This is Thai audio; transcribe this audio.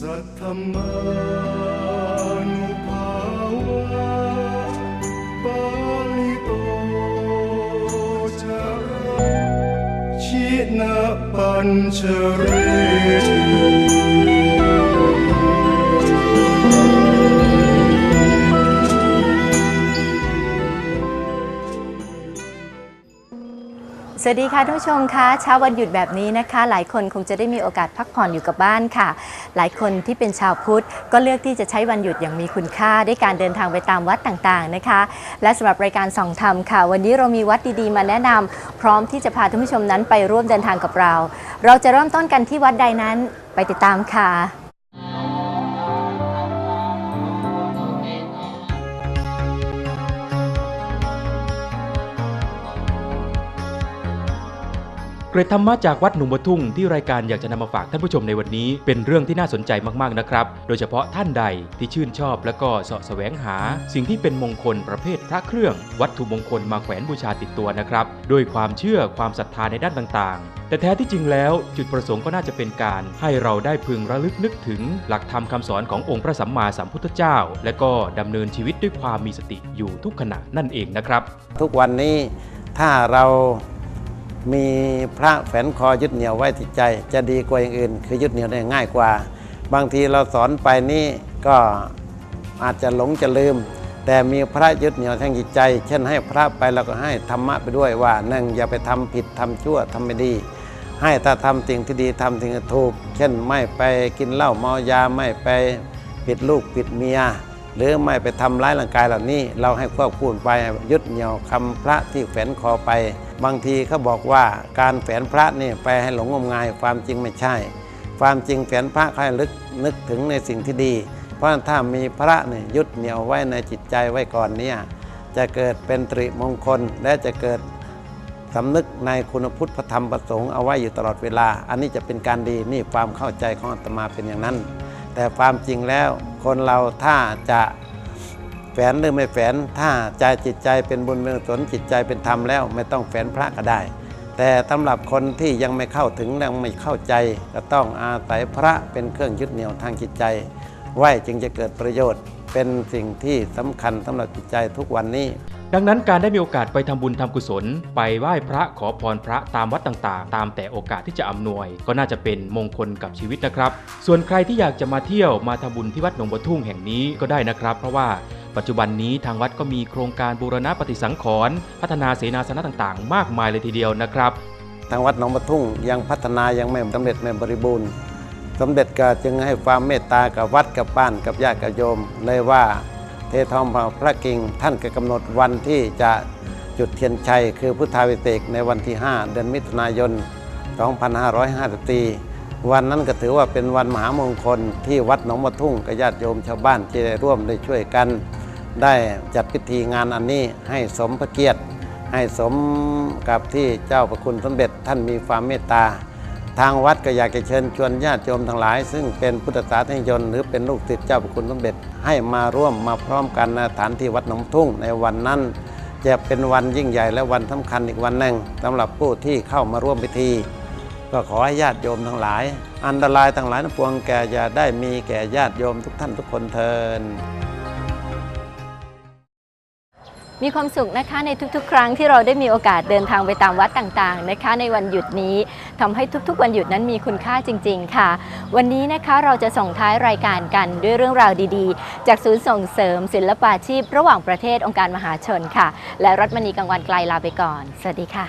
สัทธมานุภาวะปาลิโตจาระชินะปัญชเรติ สวัสดีค่ะท่านผู้ชมคะเช้าวันหยุดแบบนี้นะคะ หลายคนคงจะได้มีโอกาสพักผ่อนอยู่กับบ้านค่ะ หลายคนที่เป็นชาวพุทธ ก็เลือกที่จะใช้วันหยุดอย่างมีคุณค่าด้วยการเดินทางไปตามวัดต่างๆนะคะ และสำหรับรายการส่องธรรมค่ะ วันนี้เรามีวัดดีๆมาแนะนำพร้อมที่จะพาท่านผู้ชมนั้นไปร่วมเดินทางกับเรา เราจะเริ่มต้นกันที่วัดใดนั้นไปติดตามค่ะ ร็ดธรรมะจากวัดหนุ่มบทุ่งที่รายการอยากจะนำมาฝากท่านผู้ชมในวันนี้ เป็นเรื่องที่น่าสนใจมากๆนะครับ โดยเฉพาะท่านใดที่ชื่นชอบและก็เสาะแสวงหา สิ่งที่เป็นมงคลประเภทพระเครื่อง วัตถุมงคลมาแขวนบูชาติดตัวนะครับด้วยความเชื่อความศรัทธาในด้านต่างๆ แต่แท้ที่จริงแล้วจุดประสงค์ก็น่าจะเป็นการ ให้เราได้พึงระลึกนึกถึง หลักธรรมคำสอนขององค์พระสัมมาสัมพุทธเจ้า และก็ดำเนินชีวิตด้วยความมีสติอยู่ทุกขณะนั่นเองนะครับ ทุกวันนี้ถ้าเรา มีพระแฝนคอยึดเหนี่ยวไว้ที่ใจ จะดีกว่าอย่างอื่น คือยึดเหนี่ยวได้ง่ายกว่า บางทีเราสอนไปนี่ก็อาจจะหลงจะลืม แต่มีพระยึดเหนี่ยวทางจิตใจ เช่นให้พระไปเราก็ให้ธรรมะไปด้วยว่าหนึ่งอย่าไปทำผิดทำชั่วทำไม่ดี ให้ถ้าทำสิ่งที่ดีทำสิ่งที่ถูก เช่นไม่ไปกินเหล้าเมายาไม่ไปผิดลูกผิดเมียหรือไม่ไปทำร้ายร่างกายเหล่านี้ เราให้ควบคุมไปยึดเหนี่ยวคำพระที่แฝนคอไป บางทีเขาบอกว่าการแฝนพระนี่ไปให้หลงงมงายความจริงไม่ใช่ ความจริงแฝนพระให้ลึกนึกถึงในสิ่งที่ดี เพราะถ้ามีพระนี่ยึดเหนี่ยวไว้ในจิตใจไว้ก่อนเนี่ยจะเกิดเป็นตริมงคลและจะเกิดสำนึกในคุณพุทธธรรมประสงค์เอาไว้อยู่ตลอดเวลา อันนี้จะเป็นการดีนี่ความเข้าใจของอาตมาเป็นอย่างนั้น แต่ความจริงแล้วคนเราถ้าจะ ฝนหรือไม่แฝนถ้าใจจิตใจเป็นบุญเป็นกุศลจิตใจเป็นธรรมแล้วไม่ต้องแฝนพระก็ได้ แต่สำหรับคนที่ยังไม่เข้าถึงยังไม่เข้าใจ ก็ต้องอาศัยพระเป็นเครื่องยึดเหนี่ยวทางจิตใจ ไว้จึงจะเกิดประโยชน์ เป็นสิ่งที่สำคัญสำหรับจิตใจทุกวันนี้ ดังนั้นการได้มีโอกาสไปทำบุญทำกุศล ไปไหว้พระขอพรพระตามวัดต่างๆ ตามแต่โอกาสที่จะอำนวย ก็น่าจะเป็นมงคลกับชีวิตนะครับ ส่วนใครที่อยากจะมาเที่ยวมาทำบุญที่วัดหนองบัวทุ่งแห่งนี้ก็ได้นะครับ เพราะว่า ปัจจุบันนี้ทางวัดก็มีโครงการบูรณะปฏิสังขรณ์พัฒนาเสนาสนะต่างๆ มากมายเลยทีเดียวนะครับ ทางวัดหนองปะทุ่งยังพัฒนายังไม่สำเร็จไม่บริบูรณ์สมเด็จก็จึงให้ความเมตตากับวัดกับบ้านกับญาติกับโยมเลยว่าเททองพระกิ่งท่านก็กำหนดวันที่จะจุดเทียนชัย คือพุทธาวิเศกในวันที่ 5 เดือนมิถุนายน 2554 วันนั้นก็ถือว่าเป็นวันมหามงคลที่วัดหนองมะทุ่งกับญาติโยมชาวบ้านที่ได้ร่วมได้ช่วยกัน ได้จัดพิธีงานอันนี้ให้สมพระเกียรติ ให้สมกับที่เจ้าประคุณสมเด็จท่านมีความเมตตา ทางวัดก็อยากจะเชิญชวนญาติโยมทั้งหลาย ซึ่งเป็นพุทธศาสนิกชนหรือเป็นลูกศิษย์เจ้าประคุณสมเด็จให้มาร่วมมาพร้อมกันในสถานที่วัดหนองทุ่งในวันนั้น จะเป็นวันยิ่งใหญ่และวันสำคัญอีกวันหนึ่งสำหรับผู้ที่เข้ามาร่วมพิธี ก็ขอให้ญาติโยมทั้งหลาย อันตรายทั้งหลายทั้งปวงแก่อย่าได้มีแก่ญาติโยมทุกท่านทุกคนเทิน มีความสุขนะคะในทุกๆ ครั้งที่เราได้มีโอกาสเดินทางไปตามวัดต่างๆนะคะ ในวันหยุดนี้ทำให้ทุกๆ วันหยุดนั้นมีคุณค่าจริง ๆ ค่ะ วันนี้นะคะเราจะส่งท้ายรายการกันด้วยเรื่องราวดีๆ จากศูนย์ส่งเสริม ศิลปาชีพ ระหว่างประเทศองค์การมหาชนค่ะ และรัฐมณีกังวันไกลลาไปก่อน สวัสดีค่ะ